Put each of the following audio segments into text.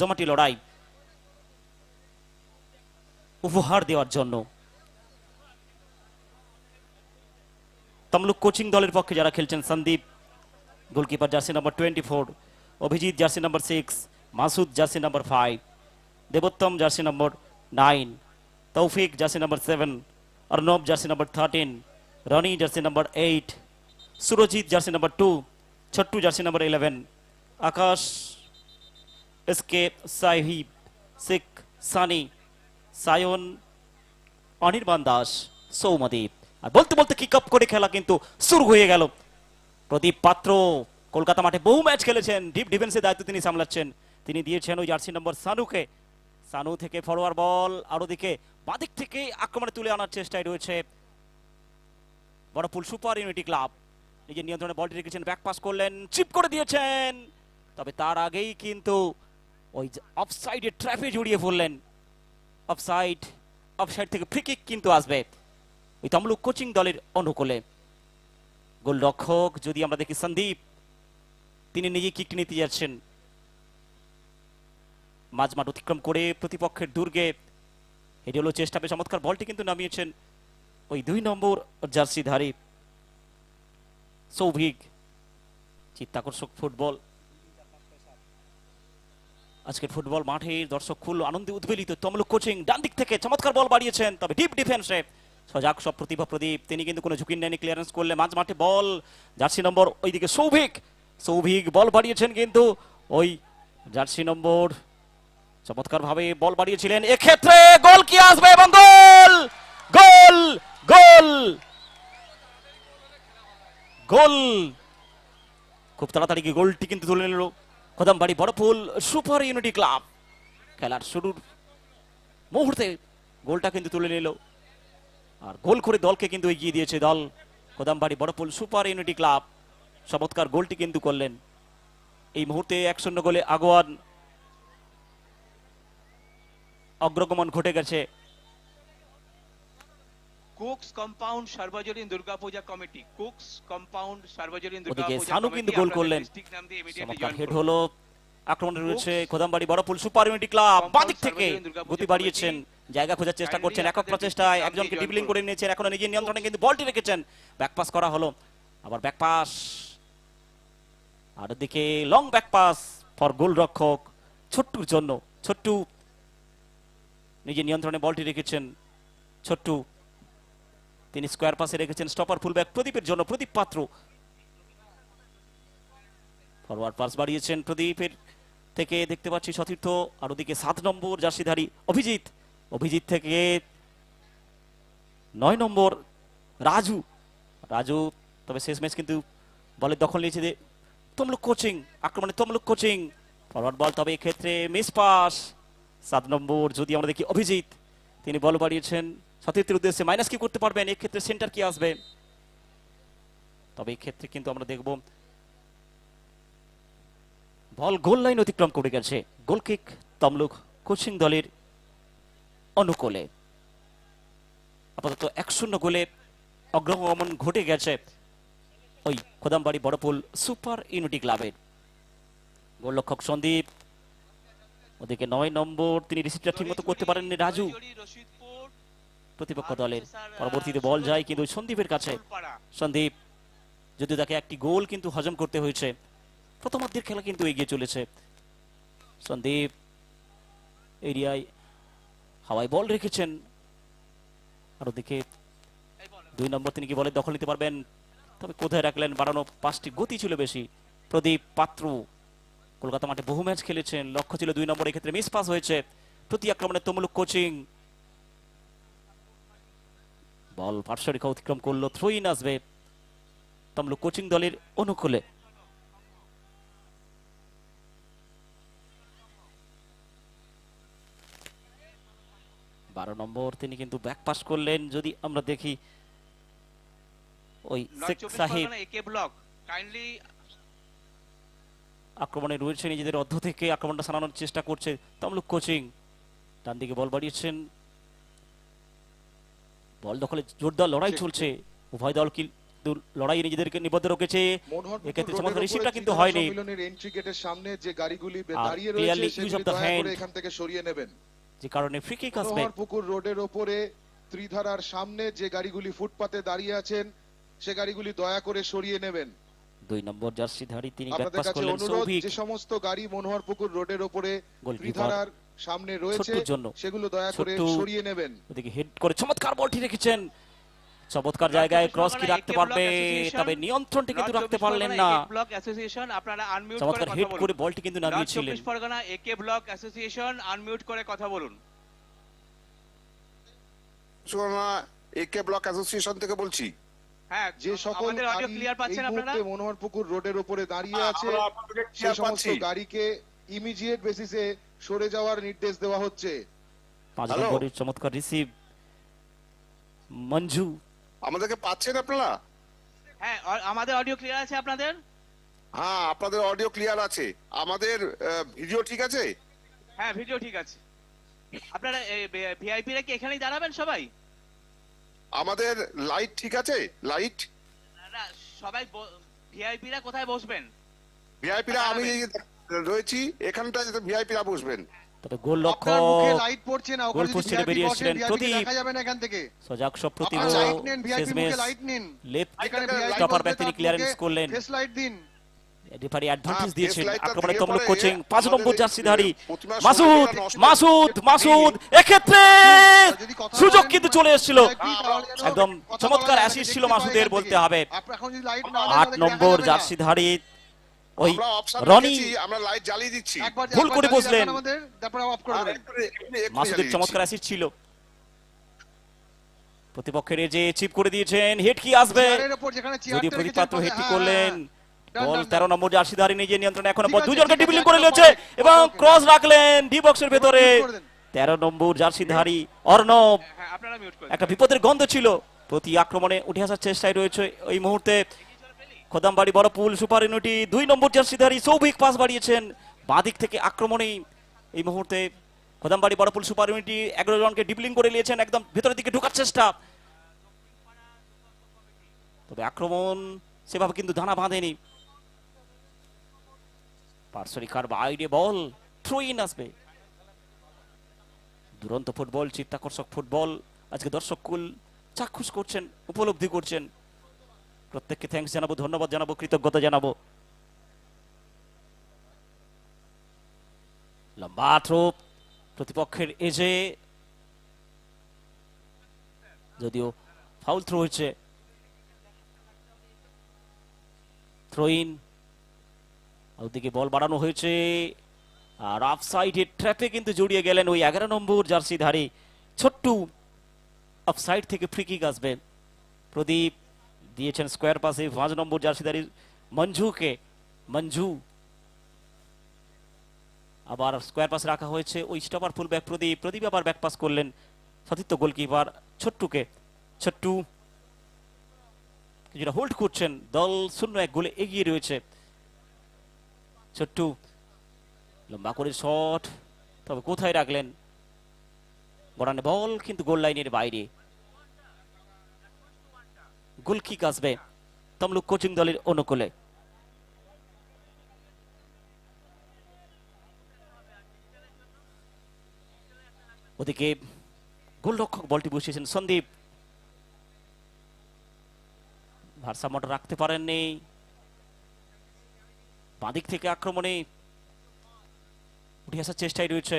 জমাটি লড়াই, উপহার দেওয়ার জন্য। তমলুক কোচিং দলের পক্ষে যারা খেলছেন, Sandip, goalkeeper jersey number twenty four, Abhijit jersey number six, Masud jersey number five, Debottam jersey number nine, Taufiq jersey number seven, Arnab jersey number thirteen, Roni jersey number eight, Surajit jersey number two, Chhottu jersey number eleven, Akash SK Sahib sick Sunny Sayan Anirban Das Soumadip. আর বলতে বলতে kick up করে খেলা কিন্তু শুরু হয়ে গেল। প্রদীপ পাত্র কলকাতা মাঠে বহু ম্যাচ খেলেছেন। ডিপ ডিফেন্সের দায়িত্ব তিনি সামলাচ্ছেন। তিনি দিয়েছেন ওই জার্সি নম্বর সানুকে। সানু থেকে ফরওয়ার্ড বল আর ওদিকে বাদিক থেকে আক্রমণে তুলে আনার চেষ্টায় রয়েছে বড়পুল সুপার ইউনিটি ক্লাব। নিজের নিয়ন্ত্রণে বলটি রেখেছেন ব্যাক পাস করলেন চিপ করে দিয়েছেন। তবে তার আগেই কিন্তু ওই অফসাইডে ট্র্যাপে জড়িয়ে পড়লেন। অফসাইড অফসাইড থেকে ফ্রি কিক কিন্তু আসবে। ওই তমলুক কোচিং দলের অনুকূলে। গোলরক্ষক যদি আমরা দেখি সন্দীপ, তিনি নিজে কিকটি নিতে যাচ্ছেন। মাঝমাঠ অতিক্রম করে প্রতিপক্ষের দুর্গে। এটি হলো চেষ্টা পেয়ে চমৎকার বলটি কিন্তু নামিয়েছেন ওই দুই নম্বর জার্সিধারী সৌভিক। চিত্তাকর্ষক ফুটবল। আজকের ফুটবল মাঠে দর্শক খুল আনন্দে উদ্বেলিত। তমলুক কোচিং ডান দিক থেকে চমৎকার বল বাড়িয়েছেন, তবে ডিপ ডিফেন্সে সজাগ সব প্রতিভা, প্রদীপ, তিনি কিন্তু কোনো ঝুঁকি নেয়নি ক্লিয়ারেন্স করলে মাঝ মাঠে বল। জার্সি নম্বর ওইদিকে সৌভিক সৌভিক বল বাড়িয়েছেন কিন্তু ওই জার্সি নম্বর চমৎকার ভাবে বল বাড়িয়েছিলেন। এক্ষেত্রে গোল কি আসবে এবং গোল গোল গোল গোল। খুব তাড়াতাড়ি গোলটি কিন্তু তুলে নিল। Kadambari Barapul super unity club. খেলার শুরুর মুহূর্তে গোলটা কিন্তু তুলে নিল। আর গোল করে দলকে কিন্তু এগিয়ে দিয়েছে দল। Kadambari Barapul super unity club. চমৎকার গোলটি কিন্তু করলেন। এই মুহূর্তে এক শূন্য গোলে আগোয়ান অগ্রগমন ঘটে গেছে। কুকস কম্পাউন্ড সার্বজনীন দুর্গাপূজা কমিটি কুকস কম্পাউন্ড সার্বজনীন দুর্গাপূজা সানু কিন্তু গোল করলেন। চমৎকার হেড হলো। আক্রমণে রয়েছে Khodambari Barapul super unity club বাদিক থেকে গতি বাড়িয়েছেন। জায়গা খোঁজার চেষ্টা করছেন। একক প্রচেষ্টায় একজনকে ডিবলিং করে নিয়েছেন। এখনও নিজের নিয়ন্ত্রণে কিন্তু বলটি রেখেছেন। ব্যাক পাস করা হলো। আবার ব্যাক পাস আর ওদিকে long back pass for goal রক্ষক ছোট্টুর জন্য। ছোট্টু নিজের নিয়ন্ত্রণে বলটি রেখেছেন। ছোট্টু তিনি স্কোয়ার পাসে রেখেছেন স্টপার ফুলব্যাক প্রদীপের জন্য, প্রদীপ পাত্র। ফরওয়ার্ড পাস বাড়িয়েছেন প্রদীপের থেকে, দেখতে পাচ্ছি সতীর্থ। আর ওদিকে সাত নম্বর জার্সিধারী অভিজিৎ। অভিজিৎ থেকে নয় নম্বর রাজু। রাজু, তবে শেষ ম্যাচ কিন্তু বলের দখল নিয়েছে যে তমলুক কোচিং, আক্রমণে তমলুক কোচিং। ফরওয়ার্ড বল তবে এক্ষেত্রে মিস পাস সাত নম্বর, যদি আমরা দেখি অভিজিৎ, তিনি বল বাড়িয়েছেন। সতীর্থের উদ্দেশ্যে মাইনাস কি করতে পারবেন, এক্ষেত্রে সেন্টার কি আসবে। তবে এক্ষেত্রে কিন্তু আমরা দেখব বল গোল লাইন অতিক্রম করে গেছে। গোল কিক তমলুক কোচিং দলের অনুকূলে। আপাতত এক শূন্য গোলে অগ্রগমন ঘটে গেছে ওই খোদামবাড়ি বড়পুল সুপার ইউনিটি ক্লাবের গোল গোলরক্ষক সন্দীপ, ওদিকে নয় নম্বর, তিনি রিসিভটা ঠিক মতো করতে পারেননি, রাজু। প্রতিপক্ষ দলের পরবর্তীতে বল যায় কিন্তু সন্দীপের কাছে। সন্দীপ যদি তাকে একটি গোল কিন্তু হজম করতে হয়েছে প্রথমার্ধের খেলা কিন্তু এগিয়ে চলেছে। সন্দীপ এরিয়ায় হাওয়ায় বল রেখেছেন। আর ওদিকে দুই নম্বর তিনি কি বলে দখল নিতে পারবেন? তবে কোথায় রাখলেন? বাড়ানো পাঁচটি গতি ছিল বেশি। প্রদীপ পাত্র কলকাতা মাঠে বহু ম্যাচ খেলেছেন। লক্ষ্য ছিল দুই নম্বর এক্ষেত্রে মিস পাস হয়েছে। প্রতি আক্রমণে তমলুক কোচিং। বল পার্শ্বরেখা অতিক্রম করল থ্রো ইন আসবে তমলুক কোচিং দলের অনুকূলে। বারো নম্বর তিনি কিন্তু ব্যাক পাস করলেন যদি আমরা দেখি ওই সাহেব আক্রমণে রয়েছে নিজেদের অর্ধ থেকে আক্রমণটা সারানোর চেষ্টা করছে তমলুক কোচিং। ডান দিকে বল বাড়িয়েছেন বল দখলে জোরদার লড়াই চলছে। উভয় দল কি কিন্তু লড়াই নিজেদেরকে নিবদ্ধ রেখেছে? এক্ষেত্রে চমৎকার রিসিভটা কিন্তু হয়নি। এন্ট্রি গেটের সামনে যে গাড়িগুলি বে- দাঁড়িয়ে রয়েছে সেগুলি দয়া করে এখান থেকে সরিয়ে নেবেন। যে কারণে ফ্রি কিক আসবে মনোহরপুকুর রোডের ওপরে ত্রিধারার সামনে যে গাড়িগুলি ফুটপাতে দাঁড়িয়ে আছেন সে গাড়িগুলি দয়া করে সরিয়ে নেবেন। দুই নম্বর জার্সিধারী তিনি করলেন সৌভিক। যে সমস্ত গাড়ি মনোহরপুকুর রোডের ওপরে ত্রিধারার সামনে রয়েছে সেগুলো দয়া করে সরিয়ে নেবেন। ওদিকে হেড করে চমৎকার বলটি রেখেছেন। চমৎকার জায়গায় ক্রস কি রাখতে পারবে তবে নিয়ন্ত্রণটি কিন্তু রাখতে পারলেন না। ব্লক অ্যাসোসিয়েশন আপনারা আনমিউট করে চমৎকার হেড করে বলটি কিন্তু নামিয়েছিলেন চব্বিশ পরগনা একে ব্লক অ্যাসোসিয়েশন আনমিউট করে কথা বলুন। সুরমা একে ব্লক অ্যাসোসিয়েশন থেকে বলছি। হ্যাঁ যে সকল আমাদের অডিও গাড়ি ক্লিয়ার এই পাচ্ছেন আপনারা? মুহূর্তে মনোহরপুকুর রোডের উপরে দাঁড়িয়ে আছে আমরা আপনাদেরকে সে সমস্ত গাড়িকে ইমিডিয়েট বেসিসে সরে যাওয়ার নির্দেশ দেওয়া হচ্ছে। পাঁচ হ্যালো। নম্বরের চমৎকার রিসিভ মঞ্জু। আমাদেরকে পাচ্ছেন আপনারা? হ্যাঁ আমাদের অডিও ক্লিয়ার আছে আপনাদের? হ্যাঁ আপনাদের অডিও ক্লিয়ার আছে। আমাদের ভিডিও ঠিক আছে? হ্যাঁ ভিডিও ঠিক আছে। আপনারা ভিআইপি রা কি এখানেই দাঁড়াবেন সবাই? আমাদের লাইট ঠিক আছে? লাইট সবাই ভিআইপি রা কোথায় বসবেন? ভিআইপিরা আমি রয়েছি এখানটায় ভিআইপিরা বসবেন। তবে গোল রক্ষক লাইট পড়ছে না গোল পোস্ট বেরিয়ে এসেছিলেন প্রদীপ। দেখা যাবে না এখান থেকে। সজাগ সপ্রতিভ আপনার লাইট নেন ভিআইপি শেষমেশ লাইট নিন। লেফট স্টপার বসবে ব্যাক তিনি ক্লিয়ারেন্স করলেন। ফেস লাইট দিন। রেফারি অ্যাডভান্টেজ দিয়েছেন দিয়ে তমলুক কোচিং পাঁচ নম্বর জার্সিধারী মাসুদ মাসুদ মাসুদ এক্ষেত্রে সুযোগ কিন্তু চলে এসেছিল। একদম চমৎকার অ্যাসিস্ট ছিল মাসুদের বলতে হবে। আপনার এখন যদি লাইট না দেন, আট নম্বর। জার্সিধারী ওই রনি আমরা লাইট জ্বালিয়ে দিচ্ছি। ভুল করে বসলেন। তারপরে অফ করে দেবেন। একটু- এক্ষুনি- এক্ষুনি মাসুদের চমৎকার। অ্যাসিস্ট ছিল। প্রতিপক্ষের যে চিপ করে দিয়েছেন হেড কি আসবে? যদি প্রদীপ পাত্র পাশে- হ্যাঁ, করলেন বল ডান, তেরো ডান। নম্বর জার্সিধারী নিজে নিয়ন্ত্রণে এখন দুজনকে ডিবলিং করে নিয়েছে এবং ক্রস রাখলেন ডি বক্সের ভেতরে মিউট করে দেন। তেরো নম্বর জার্সিধারী অর্ণব। হ্যাঁ আপনারা মিউট করুন একটা বিপদের গন্ধ ছিল। প্রতি আক্রমণে উঠে আসার চেষ্টায় রয়েছে এই মুহূর্তে। খোদামবাড়ি বড় পুল সুপার ইউনিটি দুই নম্বর জার্সিধারী সৌভিক পাস বাড়িয়েছেন। বাঁদিক থেকে আক্রমণেই এই মুহূর্তে খোদামবাড়ি বড় পুল সুপার ইউনিটি এগারো জনকে ডিবলিং করে নিয়েছেন, একদম ভেতরের দিকে ঢোকার চেষ্টা। তবে আক্রমণ সেভাবে কিন্তু দানা বাঁধেনি। পার্শ্বরিকার বাইরে বল থ্রো ইন আসবে। দুরন্ত ফুটবল, চিত্তাকর্ষক ফুটবল। আজকে দর্শক কুল চাক্ষুষ করছেন, উপলব্ধি করছেন। প্রত্যেককে থ্যাঙ্কস জানাব, ধন্যবাদ জানাব, কৃতজ্ঞতা জানাব। লম্বা থ্রো প্রতিপক্ষের এজে যদিও ফাউল থ্রো হয়েছে। থ্রো ইন ওদিকে বল বাড়ানো হয়েছে। আর অফ সাইডের ট্র্যাপে কিন্তু জড়িয়ে গেলেন ওই এগারো নম্বর জার্সি জার্সিধারী ছোট্টু। অফ সাইড থেকে ফ্রি কিক আসবে। প্রদীপ দিয়েছেন স্কোয়ার পাসে পাঁচ নম্বর জার্সিধারী মঞ্জুকে। মঞ্জু। আবার স্কোয়ার পাস রাখা হয়েছে ওই স্টপার ফুল ব্যাক প্রদীপ। প্রদীপ আবার ব্যাক পাস করলেন সতীর্থ গোলকিপার ছোট্টুকে। ছোট্টু কিছুটা হোল্ড করছেন। দল শূন্য এক গোলে এগিয়ে রয়েছে। ছোট্টু লম্বা করে শট তবে কোথায় রাখলেন? গড়ানে বল কিন্তু গোল লাইনের বাইরে। গোল কিক আসবে তমলুক কোচিং দলের অনুকূলে। ওদিকে গোলরক্ষক বলটি বসিয়েছেন সন্দীপ। ভারসাম্যটা রাখতে পারেননি। বাঁদিক থেকে আক্রমণে উঠে আসার চেষ্টায় রয়েছে।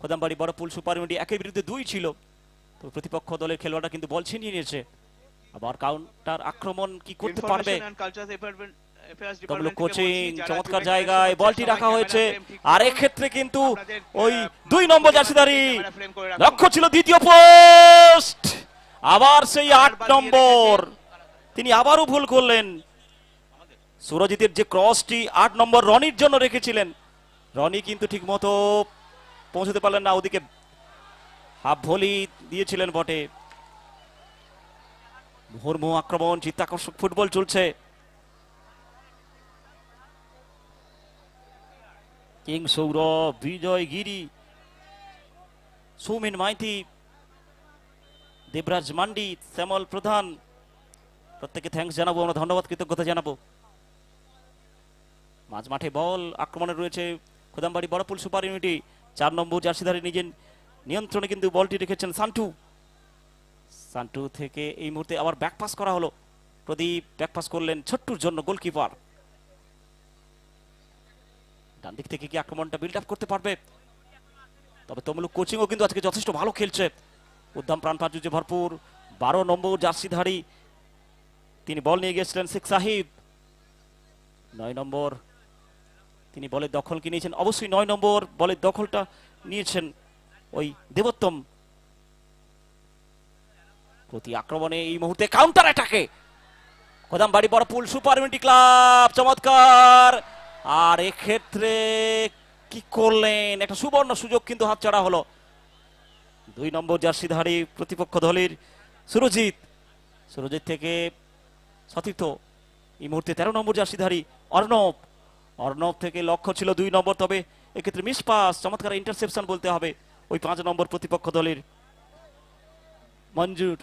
কোদামবাড়ি বড় পুল সুপার একের বিরুদ্ধে দুই ছিল। তো প্রতিপক্ষ দলের খেলোয়াড়রা কিন্তু বল ছিনিয়ে নিয়েছে। আবার কাউন্টার আক্রমণ কি করতে পারবে? থেকে কোচিং চমৎকার জায়গায় বলটি রাখা হয়েছে। আর করুন। এক্ষেত্রে কিন্তু ওই দুই নম্বর রাখুন। লক্ষ্য ছিল দ্বিতীয় পোস্ট আবার সেই আট নম্বর। তিনি আবারও ভুল করলেন। সুরজিতের যে ক্রসটি আট নম্বর রনির জন্য রেখেছিলেন। রনি কিন্তু ঠিক মতো পৌঁছতে পারলেন না ওদিকে হাফ ভলি দিয়েছিলেন বটে। মুহুর্মুহু আক্রমণ, চিত্তাকর্ষক ফুটবল চলছে। কিং সৌরভ, বিজয় গিরি, সৌমেন মাইতি, দেবরাজ মান্ডি, শ্যামল প্রধান। প্রত্যেকে থ্যাঙ্কস জানাব, আমরা ধন্যবাদ, কৃতজ্ঞতা জানাব। মাঝ মাঠে বল আক্রমণে রয়েছে খোদামবাড়ি বড়পুল সুপার ইউনিটি। চার নম্বর জার্সিধারী নিজের নিয়ন্ত্রণে কিন্তু বলটি রেখেছেন সান্টু। সান্টু থেকে এই মুহূর্তে আবার ব্যাক পাস করা হলো। প্রদীপ ব্যাক পাস করলেন ছোট্টুর জন্য গোলকিপার ডান দিক থেকে কি আক্রমণটা বিল্ড আপ করতে পারবে? তবে তমলুক কোচিংও কিন্তু আজকে যথেষ্ট ভালো খেলছে। উদ্যম প্রাণ প্রাচুর্যে ভরপুর। বারো নম্বর জার্সিধারী। তিনি বল নিয়ে গিয়েছিলেন শেখ সাহিব। নয় নম্বর তিনি বলের দখল কি নিয়েছেন? অবশ্যই নয় নম্বর বলের দখলটা নিয়েছেন ওই দেবোত্তম প্রতি আক্রমণে এই মুহূর্তে কাউন্টার অ্যাটাকে বাড়ি বড়পুল সুপার ইউনিটি ক্লাব চমৎকার। আর এক্ষেত্রে কি করলেন? একটা সুবর্ণ সুযোগ কিন্তু হাতছাড়া হলো। দুই নম্বর জার্সিধারী প্রতিপক্ষ দলের সুরজিৎ। সুরজিৎ থেকে সতীর্থ এই মুহূর্তে তেরো নম্বর জার্সিধারী অর্ণব। অর্ণব থেকে লক্ষ্য ছিল দুই নম্বর, তবে এক্ষেত্রে মিস পাস চমৎকার ইন্টারসেপশন বলতে হবে। ওই পাঁচ নম্বর প্রতিপক্ষ দলের মঞ্জুর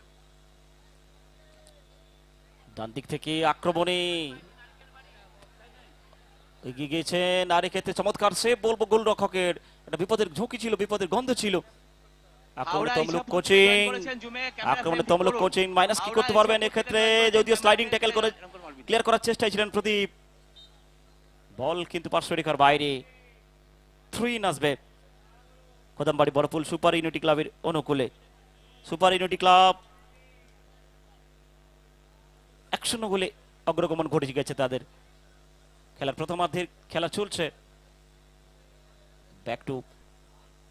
ডান দিক থেকে আক্রমণে। এগিয়ে গিয়েছেন আর এক্ষেত্রে চমৎকার সে বলব গোলরক্ষকের। একটা বিপদের ঝুঁকি ছিল বিপদের গন্ধ ছিল। আক্রমণে তমলুক কোচিং join করেছেন জুমে, ক্যামেরা আক্রমণে তমলুক কোচিং মাইনাস কি করতে পারবেন? এক্ষেত্রে যদিও স্লাইডিং ট্যাকেল করে। ক্লিয়ার করার চেষ্টায় ছিলেন প্রদীপ। বল কিন্তু পার্শ্বরেখার বাইরে। থ্রি আসবে। কদমবাড়ি বড়পুল সুপার ইউনিটি ক্লাবের অনুকূলে। সুপার ইউনিটি ক্লাব এক গোলে অগ্রগমন ঘটে গেছে তাদের। খেলার প্রথমার্ধের খেলা চলছে। Back to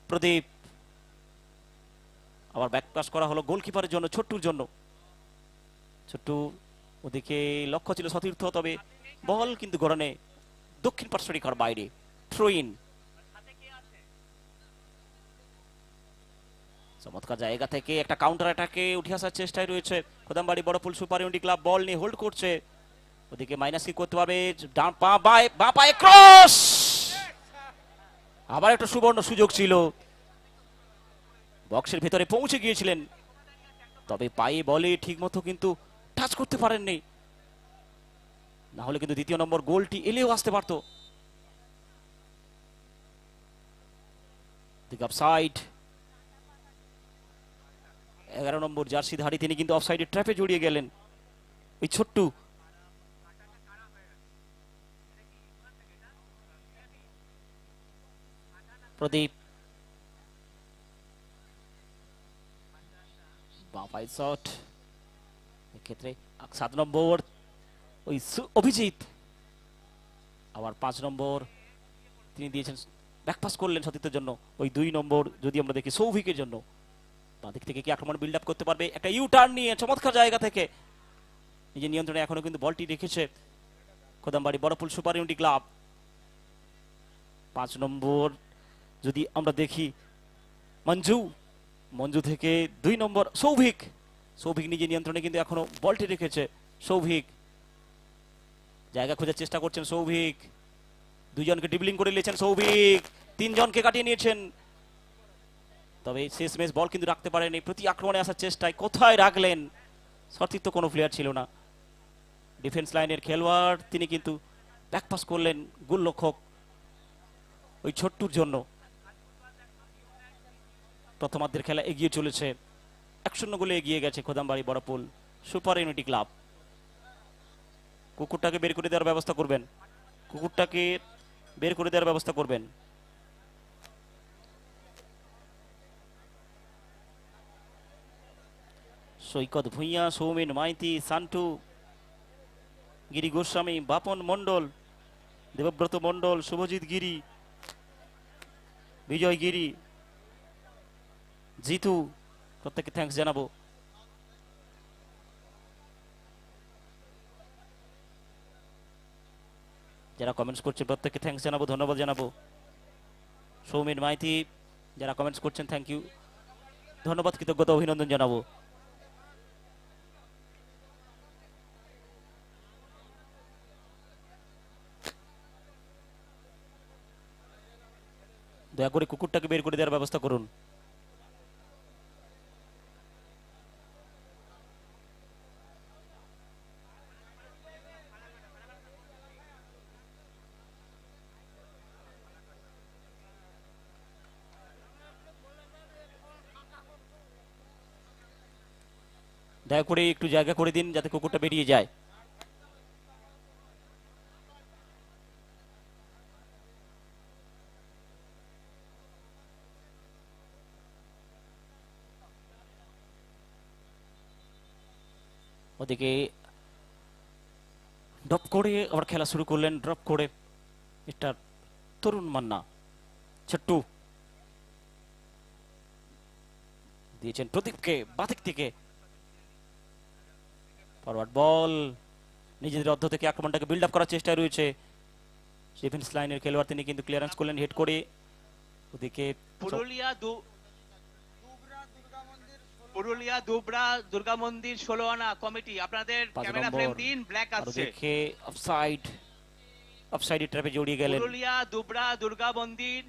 Pradip. আবার ব্যাক পাস করা হলো গোলকিপারের জন্য, ছোট্টুর জন্য। ছোট্টু ওদিকে লক্ষ্য ছিল সতীর্থ, তবে বল কিন্তু গড়ানে দক্ষিণ পার্শ্বরিকার বাইরে। থ্রোইন চমৎকার জায়গা থেকে একটা কাউন্টার অ্যাটাকে উঠে আসার চেষ্টায় রয়েছে। Kodambari Barapul super unity club ball নিয়ে হোল্ড করছে। ওদিকে মাইনাস কি করতে পারবে ডান পা বাই বা পায়ে ক্রস আবার একটা সুবর্ণ সুযোগ ছিল। বক্সের ভেতরে পৌঁছে গিয়েছিলেন। তবে পায়ে বলে ঠিকমতো কিন্তু টাচ করতে পারেননি। না হলে কিন্তু দ্বিতীয় নম্বর গোলটি এলেও আসতে পারতো। দিক সাইড এগারো নম্বর জার্সিধারী তিনি কিন্তু অফসাইডের ট্র্যাপে জড়িয়ে গেলেন। ওই ছোট্টু। প্রদীপ। এক্ষেত্রে সাত নম্বর, ওই অভিজিৎ। আবার পাঁচ নম্বর, তিনি দিয়েছেন ব্যাকপাস করলেন সতীর্থের জন্য। ওই দুই নম্বর, যদি আমরা দেখি, সৌভিকের জন্য। বাঁদিক থেকে কি আক্রমণ বিল্ড আপ করতে পারবে? একটা ইউ টার্ন নিয়ে চমৎকার জায়গা থেকে। নিজের নিয়ন্ত্রণে এখনও কিন্তু বলটি রেখেছে Kodambari Barapul super unity club. পাঁচ নম্বর, যদি আমরা দেখি, মঞ্জু। মঞ্জু থেকে দুই নম্বর, সৌভিক। সৌভিক নিজের নিয়ন্ত্রণে কিন্তু এখনও বলটি রেখেছে। সৌভিক। জায়গা খোঁজার চেষ্টা করছেন সৌভিক। দুজনকে ডিবলিং করে নিয়েছেন সৌভিক। তিনজনকে কাটিয়ে নিয়েছেন তবে শেষ ম্যাচ বল কিন্তু রাখতে পারেনি প্রতি আক্রমণে আসার চেষ্টায় কোথায় রাখলেন? সতীর্থ কোনো প্লেয়ার ছিল না। ডিফেন্স লাইনের খেলোয়াড়, তিনি কিন্তু ব্যাকপাস করলেন গোলরক্ষক ওই ছোট্টুর জন্য। প্রথমার্ধের খেলা এগিয়ে চলেছে। এক শূন্য গোলে এগিয়ে গেছে Khodambari Barapul super unity club. কুকুরটাকে বের করে দেওয়ার ব্যবস্থা করবেন। কুকুরটাকে বের করে দেওয়ার ব্যবস্থা করবেন। সৈকত ভুঁইয়া সৌমেন মাইতি সান্টু গিরি গোস্বামী বাপন মণ্ডল দেবব্রত মণ্ডল শুভজিৎ গিরি বিজয় গিরি জিতু প্রত্যেককে থ্যাঙ্কস জানাব যারা কমেন্টস করছে প্রত্যেককে থ্যাঙ্কস জানাব ধন্যবাদ জানাব সৌমেন মাইতি যারা কমেন্টস করছেন থ্যাংক ইউ ধন্যবাদ কৃতজ্ঞতা অভিনন্দন জানাব দয়া করে কুকুরটাকে বের করে দেওয়ার ব্যবস্থা করুন। দয়া করে একটু জায়গা করে দিন যাতে কুকুরটা বেরিয়ে যায়। ওদিকে ড্রপ করে আবার খেলা শুরু করলেন, ড্রপ করে এটা তরুণ মান্না, ছোট্টু দিয়েছেন প্রদীপকে বাতিক থেকে ফরওয়ার্ড বল, নিজেদের অর্ধ থেকে আক্রমণটাকে বিল্ড আপ করার চেষ্টায় রয়েছে। ডিফেন্স লাইনের খেলোয়াড় তিনি কিন্তু ক্লিয়ারেন্স করলেন হেড করে। ওদিকে পুরুলিয়া পুরুলিয়া দুবরা দুর্গা মন্দির ষোলো আনা কমিটি। আপনাদের ক্যামেরা ফ্রেম দিন ব্ল্যাক আসছে অফসাইড অফসাইড ট্র্যাপে জড়িয়ে গেলেন। পুরুলিয়া দুবরা দুর্গা মন্দির।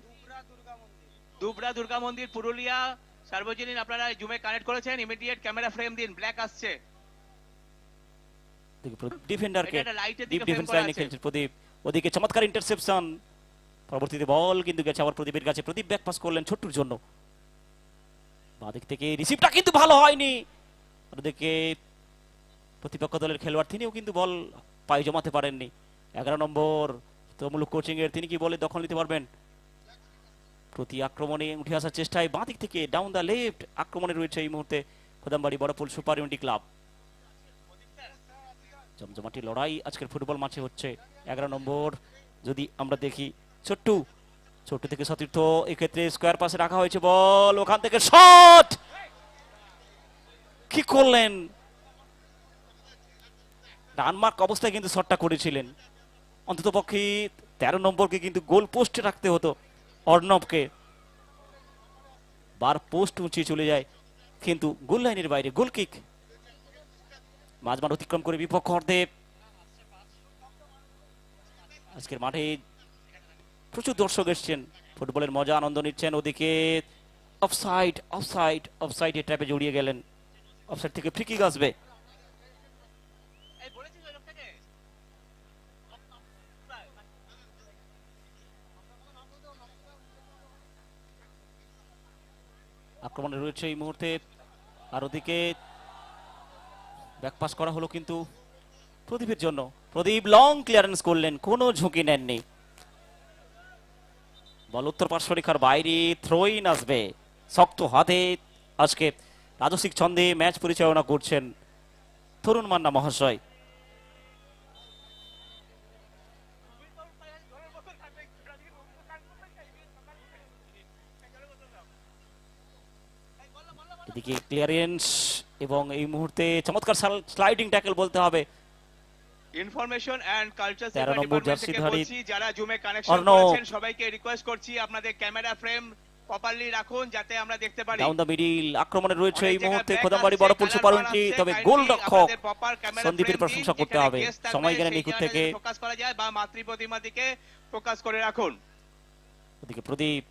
দুবরা দুর্গা মন্দির পুরুলিয়া। সার্বজনীন আপনারা জুমে কানেক্ট করেছেন। ইমিডিয়েট ক্যামেরা ফ্রেম দিন ব্ল্যাক আসছে। ডিফেন্ডারকে ডিপ ডিফেন্স লাইনে প্রদীপ ওদিকে চমৎকার ইন্টারসেপশন পরবর্তীতে বল কিন্তু গেছে আবার প্রদীপের কাছে। প্রদীপ ব্যাক পাস করলেন ছোট্টুর জন্য। বাদিক থেকে রিসিভটা কিন্তু ভালো হয়নি। ওদিকে প্রতিপক্ষ দলের খেলোয়াড়, তিনিও কিন্তু বল পায়ে জমাতে পারেননি। এগারো নম্বর তমলুক কোচিং এর, তিনি কি বলে দখল নিতে পারবেন? প্রতি আক্রমণে উঠে আসার চেষ্টায় বাঁ দিক থেকে ডাউন দ্য লেফট আক্রমণে রয়েছে এই মুহূর্তে Khodambari Barapul super unity club. জমজমাটি লড়াই আজকের ফুটবল মাঠে হচ্ছে। এগারো নম্বর যদি আমরা দেখি, ছোট্টু ছোট্টু থেকে সতীর্থ, এক্ষেত্রে স্কোয়ার পাশে রাখা হয়েছে বল, ওখান থেকে শট কি করলেন? ডানমার্ক অবস্থায় কিন্তু শটটা করেছিলেন। অন্তত পক্ষে তেরো নম্বরকে কিন্তু গোল পোস্টে রাখতে হতো অর্ণবকে। বার পোস্ট উঁচিয়ে চলে যায় কিন্তু গোল লাইনের বাইরে গোল কিক মাঝমাঠ অতিক্রম করে বিপক্ষ অর্ধে আজকের মাঠে প্রচুর দর্শক এসছেন, ফুটবলের মজা, আনন্দ নিচ্ছেন। ওদিকে অফসাইড অফসাইড অফসাইডে ট্র্যাপে জড়িয়ে গেলেন। অফসাইড থেকে ফ্রি কিক আসবে। আক্রমণে রয়েছে এই মুহূর্তে। আর ওদিকে ব্যাকপাস করা হলো কিন্তু প্রদীপের জন্য। প্রদীপ লং ক্লিয়ারেন্স করলেন, কোনো ঝুঁকি নেননি। বল উত্তর পার্শ্ব রেখার বাইরে, থ্রোইন আসবে। শক্ত হাতে আজকে রাজসিক ছন্দে ম্যাচ পরিচালনা করছেন তরুণ মান্না মহাশয়। এদিকে ক্লিয়ারেন্স এবং এই মুহূর্তে চমৎকার স্লাইডিং ট্যাকেল বলতে হবে। Information and culture number jersey থেকে বলছি যারা জুমে কানেকশন করেছেন সবাইকে রিকোয়েস্ট করছি আপনাদের ক্যামেরা ফ্রেম প্রপারলি রাখুন যাতে আমরা দেখতে পারি। ডাউন দ্য মিডিল আক্রমণে রয়েছে এই মুহূর্তে খোদামবাড়ি আসছে, Barapul color super bar unity আসছে, তবে গোল রক্ষক সন্দীপের প্রশংসা করতে হবে। সময় গেলে জায়গায় থেকে ফোকাস করা যায় বা মাতৃ প্রতিমার দিকে ফোকাস করে রাখুন। ওদিকে প্রদীপ।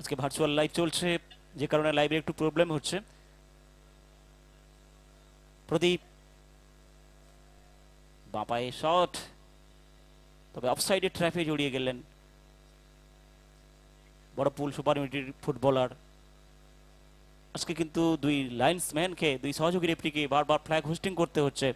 আজকে ভার্চুয়াল লাইভ চলছে যে কারণে লাইভে একটু প্রবলেম হচ্ছে। প্রদীপ। বাপায়ে শট তবে অফসাইডে ট্র্যাফে জড়িয়ে গেলেন। বড় পুল সুপার ইউনিটির ফুটবলার আজকে কিন্তু দুই লাইন্সম্যানকে দুই সহযোগী রেফরিকে বারবার ফ্ল্যাগ হোস্টিং করতে হচ্ছে।